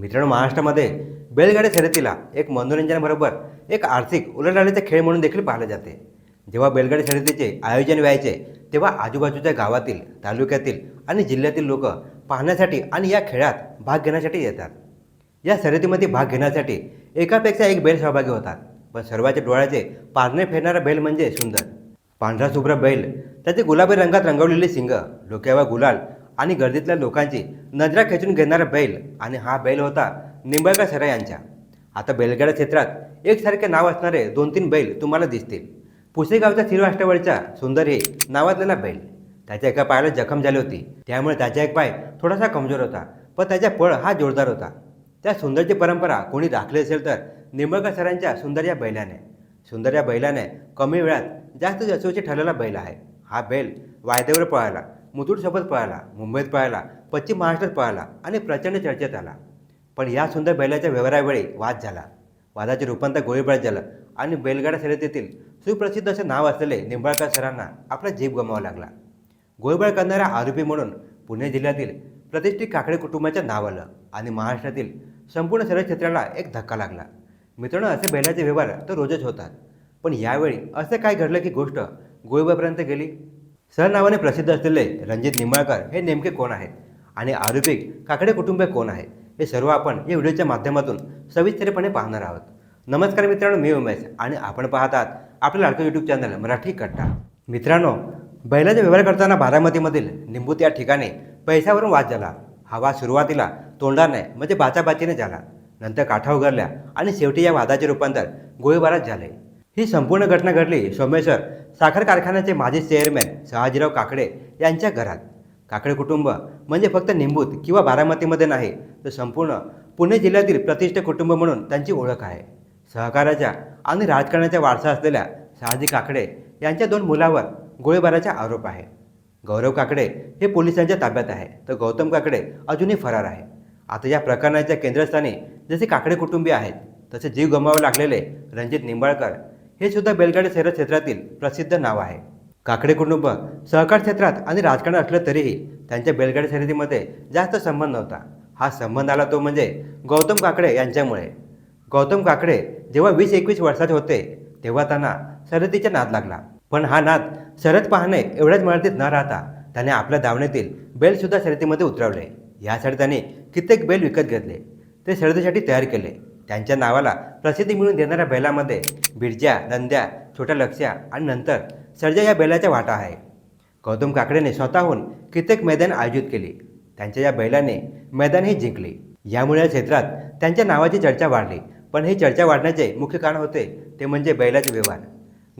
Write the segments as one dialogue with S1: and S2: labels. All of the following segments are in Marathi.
S1: मित्रांनो महाराष्ट्रामध्ये बैलगाडी शर्यतीला एक मनोरंजनाबरोबर एक आर्थिक उलाढालीचा खेळ म्हणून देखील पाहिले जाते. जेव्हा बैलगाडी शर्यतीचे आयोजन व्हायचे तेव्हा आजूबाजूच्या गावातील तालुक्यातील आणि जिल्ह्यातील लोक पाहण्यासाठी आणि या खेळात भाग घेण्यासाठी येतात. या शर्यतीमध्ये भाग घेण्यासाठी एकापेक्षा एक बैल सहभागी होतात पण सर्वांच्या डोळ्याचे पारणे फेरणारा बैल म्हणजे सुंदर. पांढरा शुभ्र बैल त्याचे गुलाबी रंगात रंगवलेले सिंग डोक्यावर गुलाल आणि गर्दीतल्या लोकांची नजरा खेचून घेणारा बैल. आणि हा बैल होता निंबळकर सरा यांच्या आता बैलगाडा क्षेत्रात एकसारखे नाव असणारे दोन तीन बैल तुम्हाला दिसतील. पुसेगावच्या श्रीराष्ट्रवाडीचा सुंदर हे नावाजलेला बैल. त्याच्या एका पायाला जखम झाली होती. त्यामुळे त्याचा एक पाय थोडासा कमजोर होता पण त्याचा पळ हा जोरदार होता. त्या सुंदरची परंपरा कोणी राखली असेल तर निंबळकर सरांच्या सुंदर या बैलाने. सुंदर या बैलाने कमी वेळात जास्त यशस्वी ठरलेला बैल आहे. हा बैल वायद्यावर पळाला. मुथूटसोबत पळाला मुंबईत पळाला पश्चिम महाराष्ट्रात पळाला आणि प्रचंड चर्चेत आला. पण या सुंदर बैलाच्या व्यवहारावेळी वाद झाला. वादाचे रूपांतर गोळीबार झालं आणि बैलगाडा शर्यतीतील सुप्रसिद्ध असे नाव असलेले निंबाळकर सरांना आपला जीव गमावा लागला. गोळीबार करणारा आरोपी म्हणून पुणे जिल्ह्यातील प्रतिष्ठित काकडे कुटुंबाचं नाव आलं आणि महाराष्ट्रातील संपूर्ण शर्यत क्षेत्राला एक धक्का लागला. मित्रांनो असे बैलाचे व्यवहार तर रोजच होतात. पण यावेळी असं काय घडलं की गोष्ट गोळीबारपर्यंत गेली? सर नावाने प्रसिद्ध असलेले रणजित निंबाळकर हे नेमके कोण आहेत? आणि आरोपी काकडे कुटुंब कोण आहे हे सर्व आपण या व्हिडिओच्या माध्यमातून सविस्तरपणे पाहणार आहोत. नमस्कार मित्रांनो मी उमेश आणि आपण पाहतात आपलं लाडकं यूट्यूब चॅनल मराठी कट्टा. मित्रांनो बैलाचा व्यवहार करताना बारामतीमधील निंबूत या ठिकाणी पैशावरून वाद झाला. हा वाद सुरुवातीला तोंडाने म्हणजे बाचाबाचीने झाला. नंतर काठा उघडल्या आणि शेवटी या वादाचे रूपांतर गोळीबारात झाले. ही संपूर्ण घटना घडली सोमेश्वर साखर कारखान्याचे माजी चेअरमॅन शहाजीराव काकडे यांच्या घरात. काकडे कुटुंब म्हणजे फक्त निंबूत किंवा बारामतीमध्ये नाही तर संपूर्ण पुणे जिल्ह्यातील प्रतिष्ठित कुटुंब म्हणून त्यांची ओळख आहे. सहकाराच्या आणि राजकारणाचा वारसा असलेल्या शहाजी काकडे यांच्या दोन मुलावर गोळीबाराचा आरोप आहे. गौरव काकडे हे पोलिसांच्या ताब्यात आहे तर गौतम काकडे अजूनही फरार आहे. आता या प्रकरणाच्या केंद्रस्थानी जसे काकडे कुटुंबीय आहेत तसे जीव गमावे लागलेले रणजित निंबाळकर हे सुद्धा बेलगाडी शहर क्षेत्रातील प्रसिद्ध नाव आहे. काकडे कुटुंब सहकार क्षेत्रात आणि राजकारण असलं तरीही त्यांच्या बेलगाडी शर्यतीमध्ये जास्त संबंध नव्हता. हा संबंध आला तो म्हणजे गौतम काकडे यांच्यामुळे. गौतम काकडे जेव्हा वीस एकवीस वर्षाचे होते तेव्हा त्यांना शर्यतीचा नाद लागला. पण हा नाद शरद पाहणे एवढ्याच मर्यादित न राहता त्याने आपल्या दावणीतील बैलसुद्धा शर्यतीमध्ये उतरवले. यासाठी त्याने कित्येक बैल विकत घेतले. ते शर्यतीसाठी तयार केले. त्यांच्या नावाला प्रसिद्धी मिळून देणाऱ्या बैलामध्ये बिरज्या नंद्या छोट्या लक्ष्या आणि नंतर सर्जा या बैलाचा वाटा आहे. गौतम काकडेने स्वतःहून कित्येक मैदान आयोजित केली. त्यांच्या या बैलाने मैदानही जिंकले. यामुळे या क्षेत्रात त्यांच्या नावाची चर्चा वाढली. पण ही चर्चा वाढण्याचे मुख्य कारण होते ते म्हणजे बैलाचे व्यवहार.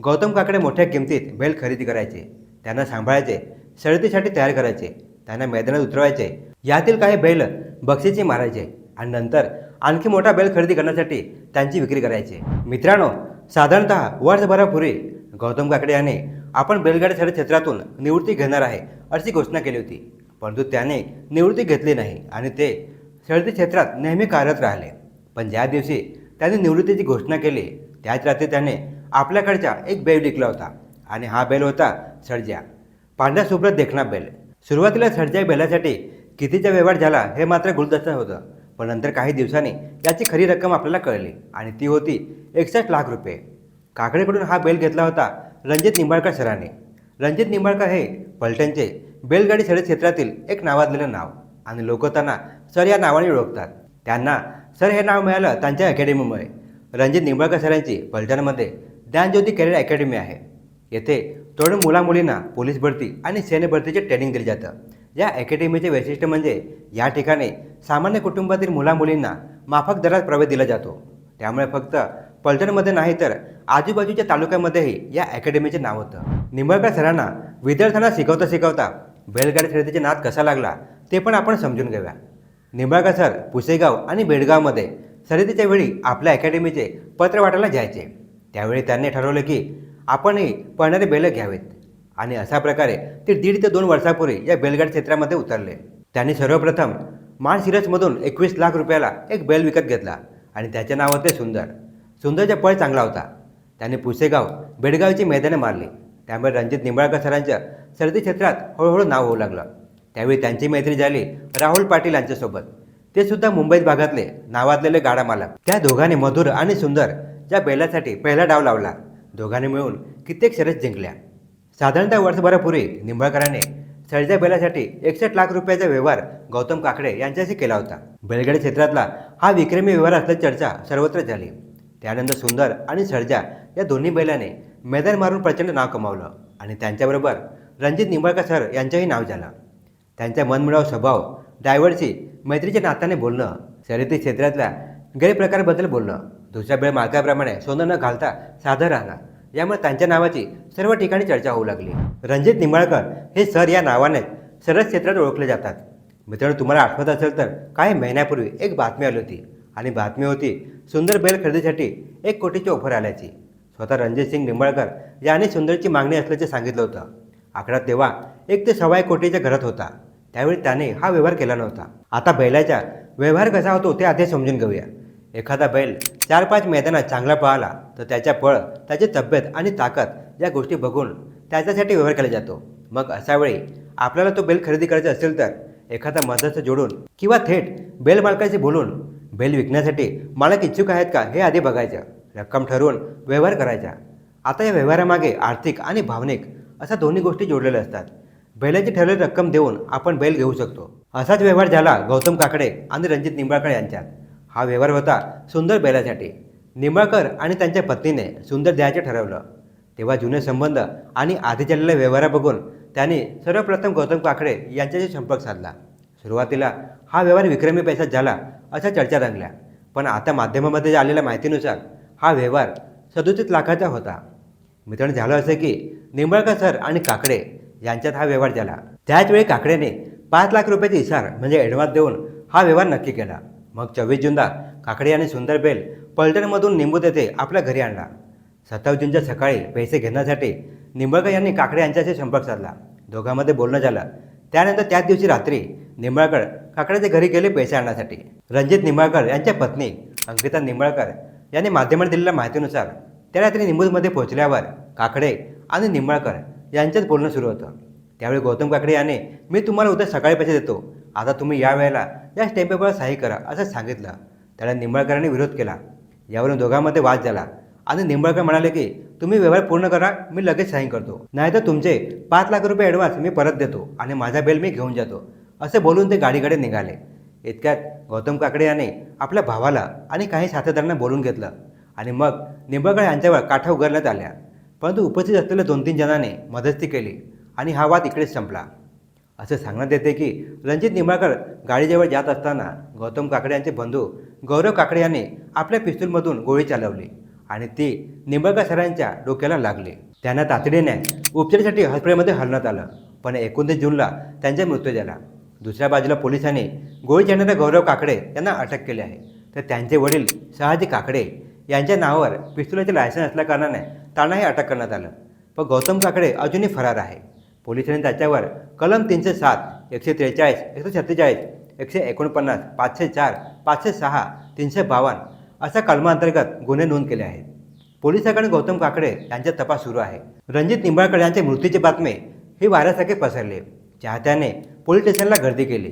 S1: गौतम काकडे मोठ्या किमतीत बैल खरेदी करायचे. त्यांना सांभाळायचे शर्यतीसाठी तयार करायचे. त्यांना मैदानात उतरवायचे. यातील काही बैल बक्षिसी मारायचे आणि नंतर आणखी मोठा बैल खरेदी करण्यासाठी त्यांची विक्री करायची. मित्रांनो साधारणतः वर्षभरापूर्वी गौतम काकडे याने आपण बैलगाडी शर्यत क्षेत्रातून निवृत्ती घेणार आहे अशी घोषणा केली होती. परंतु त्याने निवृत्ती घेतली नाही आणि ते शर्यती क्षेत्रात नेहमी कार्यरत राहिले. पण ज्या दिवशी त्याने निवृत्तीची घोषणा केली त्याच रात्री त्याने आपल्याकडचा एक बैल विकला होता आणि हा बैल होता सर्जा पांढऱ्या सुब्रत देखणा बैल. सुरुवातीला सर्जा बैलासाठी कितीचा व्यवहार झाला हे मात्र गुलदस्ता होतं. पण नंतर काही दिवसांनी याची खरी रक्कम आपल्याला कळली आणि ती होती एकसष्ट लाख रुपये. काकडेकडून हा बेल घेतला होता रणजित निंबाळकर सरांनी. रणजित निंबाळकर हे पलटणचे बैलगाडी शर्यत क्षेत्रातील एक नावाजलेलं नाव आणि लोक त्यांना सर या नावाने ओळखतात. त्यांना सर हे नाव मिळालं त्यांच्या अकॅडमीमुळे. रणजित निंबाळकर सरांची पलटणमध्ये ज्ञानज्योती कॅरियर अकॅडमी आहे. येथे तरुण मुलामुलींना पोलीस भरती आणि सैन्य भरतीचे ट्रेनिंग दिले जातं. या अकॅडमीचे वैशिष्ट्य म्हणजे या ठिकाणी सामान्य कुटुंबातील मुलामुलींना माफक दरात प्रवेश दिला जातो. त्यामुळे फक्त पलटणमध्ये नाही तर आजूबाजूच्या तालुक्यामध्येही या अकॅडमीचे नाव होतं. निंबळकर सरांना विद्यार्थ्यांना शिकवता शिकवता बैलगाडी शर्यतीचे नाद कसा लागला ते पण आपण समजून घेऊया. निंबाळकर सर पुसेगाव आणि बेडगावमध्ये शर्यतीच्या वेळी आपल्या अकॅडमीचे पत्र वाटायला जायचे. त्यावेळी त्यांनी ठरवलं की आपणही पळणारे बैल घ्यावेत. आणि अशा प्रकारे ते दीड ते दोन वर्षापूर्वी या बेलगाड क्षेत्रामध्ये उतरले. त्यांनी सर्वप्रथम माळशिरसमधून एकवीस लाख रुपयाला एक बैल विकत घेतला आणि त्याचे नाव होते सुंदर. सुंदरचा पळ चांगला होता. त्याने पुसेगाव बेडगावची मैदाने मारली. त्यामुळे रणजित निंबाळकर सरांच्या सर्दी क्षेत्रात हळूहळू नाव होऊ लागलं. त्यावेळी त्यांची मैत्री झाली राहुल पाटील यांच्यासोबत. ते सुद्धा मुंबईत भागातले नावाजलेले गाडा मालक. त्या दोघांनी मधुर आणि सुंदर या बैलासाठी पहिला डाव लावला. दोघांनी मिळून कित्येक शर्यत जिंकल्या. साधारणतः वर्षभरापूर्वी निंबाळकरांनी सळजा बैलासाठी एकसष्ट लाख रुपयाचा व्यवहार गौतम काकडे यांच्याशी केला होता. बैलगाडी क्षेत्रातला हा विक्रमी व्यवहार असल्याची चर्चा सर्वत्र झाली. त्यानंतर सुंदर आणि सळजा या दोन्ही बैलाने मैदान मारून प्रचंड नाव कमावलं आणि त्यांच्याबरोबर रणजित निंबाळकर सर यांचंही नाव झालं. त्यांचा मनमिळाव स्वभाव ड्रायव्हरशी मैत्रीच्या नात्याने बोलणं शर्यती क्षेत्रातल्या गैरप्रकाराबद्दल बोलणं दुसऱ्या वेळ मालकाप्रमाणे सोनं न घालता साधं राहणं यामुळे त्यांच्या नावाची सर्व ठिकाणी चर्चा होऊ लागली. रणजित निंबाळकर हे सर या नावाने सरस क्षेत्रात ओळखले जातात. मित्रांनो तुम्हाला आठवत असेल तर काही महिन्यापूर्वी एक बातमी आली होती आणि बातमी होती सुंदर बैल खरेदीसाठी एक कोटीची ऑफर आल्याची. स्वतः रणजित सिंग निंबाळकर यांनी सुंदरची मागणी असल्याचे सांगितलं होतं. आकडा तेव्हा एक ते सव्वा एक कोटीच्या घरात होता. त्यावेळी त्याने हा व्यवहार केला नव्हता. आता बैलाचा व्यवहार कसा होतो ते आधी समजून घेऊया. एखादा बैल चार पाच मैदानात चांगला पळाला तर त्याच्या पळ त्याची तब्येत आणि ताकद या गोष्टी बघून त्याच्यासाठी व्यवहार केला जातो. मग अशा वेळी आपल्याला तो बैल खरेदी करायचा असेल तर एखादा मध्यस्थ जोडून किंवा थेट बैल मालकाशी बोलून बैल विकण्यासाठी मालक इच्छुक आहेत का हे आधी बघायचं रक्कम ठरवून व्यवहार करायचा. आता या व्यवहारामागे आर्थिक आणि भावनिक अशा दोन्ही गोष्टी जोडलेल्या असतात. बैलाची ठरलेली रक्कम देऊन आपण बैल घेऊ शकतो. असाच व्यवहार झाला गौतम काकडे आणि रणजित निंबाळकर यांच्यात. हा व्यवहार होता सुंदर बैलासाठी. निंबाळकर आणि त्यांच्या पत्नीने सुंदर द्यायचे ठरवलं. तेव्हा जुने संबंध आणि आधी चाललेल्या व्यवहारा बघून त्यांनी सर्वप्रथम गौतम काकडे यांच्याशी संपर्क साधला. सुरुवातीला हा व्यवहार विक्रमी पैशात झाला अशा चर्चा रंगल्या. पण आता माध्यमामध्ये आलेल्या माहितीनुसार हा व्यवहार सदोतीस लाखाचा होता. मित्रांनो झालं असं की निंबाळकर सर आणि काकडे यांच्यात हा व्यवहार झाला. त्याच वेळी काकडेने पाच लाख रुपयाचे इशार म्हणजे ॲडव्हान्स देऊन हा व्यवहार नक्की केला. मग चव्वीस जूनला काकडे आणि सुंदर बेल पलटणमधून निंबूत येथे आपल्या घरी आणला. सत्तावीस जूनच्या सकाळी पैसे घेण्यासाठी निंबळकर यांनी काकडे यांच्याशी संपर्क साधला. दोघांमध्ये बोलणं झालं. त्यानंतर त्याच दिवशी रात्री निंबाळकर काकड्याच्या घरी गेले पैसे आणण्यासाठी. रणजित निंबाळकर यांच्या पत्नी अंकिता निंबाळकर यांनी माध्यमात दिलेल्या माहितीनुसार त्या रात्री निंबूमध्ये पोहोचल्यावर काकडे आणि निंबाळकर यांच्यात बोलणं सुरू होतं. त्यावेळी गौतम काकडे याने मी तुम्हाला उद्या सकाळी पैसे देतो. आता तुम्ही या वेळेला या स्टॅम्प सहाय्य सही करा असं सांगितलं. त्याला निंबाळकरांनी विरोध केला. यावरून दोघांमध्ये वाद झाला. आणि निंबाळकर म्हणाले की तुम्ही व्यवहार पूर्ण करा मी लगेच साईन करतो. नाहीतर तुमचे पाच लाख रुपये ॲडव्हान्स मी परत देतो आणि माझा बेल मी घेऊन जातो. असे बोलून ते गाडीकडे निघाले. इतक्यात गौतम काकडे याने आपल्या भावाला आणि काही साथीदारांना बोलून घेतलं. आणि मग निंबाळकर यांच्यावर काठा उघडण्यात आल्या. परंतु उपस्थित असलेल्या दोन तीन जणांनी मदती केली आणि हा वाद इकडेच संपला. असं सांगण्यात येते की रणजित निंबाळकर गाडीजवळ जात असताना गौतम काकडे यांचे बंधू गौरव काकडे यांनी आपल्या पिस्तूलमधून गोळी चालवली आणि ती निंबाळकर सरांच्या डोक्याला लागली. त्यांना तातडीने उपचारासाठी हॉस्पिटलमध्ये हलवण्यात आलं पण एकोणतीस जूनला त्यांचा मृत्यू झाला. दुसऱ्या बाजूला पोलिसांनी गोळी चढणाऱ्या गौरव काकडे यांना अटक केली आहे. तर त्यांचे वडील शहाजी काकडे यांच्या नावावर पिस्तुलाचे लायसन्स असल्याकारणाने त्यांनाही अटक करण्यात आलं. पण गौतम काकडे अजूनही फरार आहे. पोलिसांनी त्याच्यावर कलम तीनशे सात एकशे त्रेचाळीस एकशे सत्तेचाळीस एकशे एकोणपन्नास पाचशे चार पाचशे सहा तीनशे बावन्न अशा कलमांतर्गत गुन्हे नोंद केले आहेत. पोलिसांकडे गौतम काकडे यांचा तपास सुरू आहे. रणजित निंबाळकर यांच्या मृत्यूची बातमी ही वाऱ्यासारखे पसरले. चाहत्याने पोलीस स्टेशनला गर्दी केली.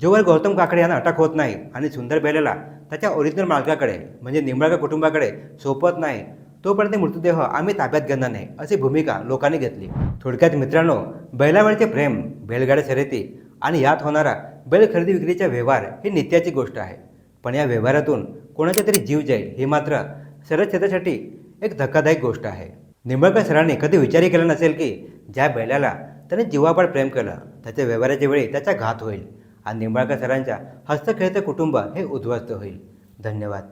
S1: जोवर गौतम काकडे यांना अटक होत नाही आणि सुंदर बेलेला त्याच्या ओरिजिनल मालकाकडे म्हणजे निंबाळकर कुटुंबाकडे सोपत नाही तोपर्यंत मृतदेह आम्ही ताब्यात घेणार नाही अशी भूमिका लोकांनी घेतली. थोडक्यात मित्रांनो बैलावरचे प्रेम बैलगाड्या शर्यती आणि यात होणारा बैल खरेदी विक्रीचा व्यवहार ही नित्याची गोष्ट आहे. पण या व्यवहारातून कोणाचा तरी जीव जाईल हे मात्र शरद क्षेत्रासाठी एक धक्कादायक गोष्ट आहे. निंबळकर सरांनी कधी विचारही केला नसेल की ज्या बैलाला त्याने जीवापाड प्रेम केलं त्याच्या व्यवहाराच्या वेळी त्याचा घात होईल आणि निंबाळकर सरांच्या हस्तखेळते कुटुंब हे उद्ध्वस्त होईल. धन्यवाद.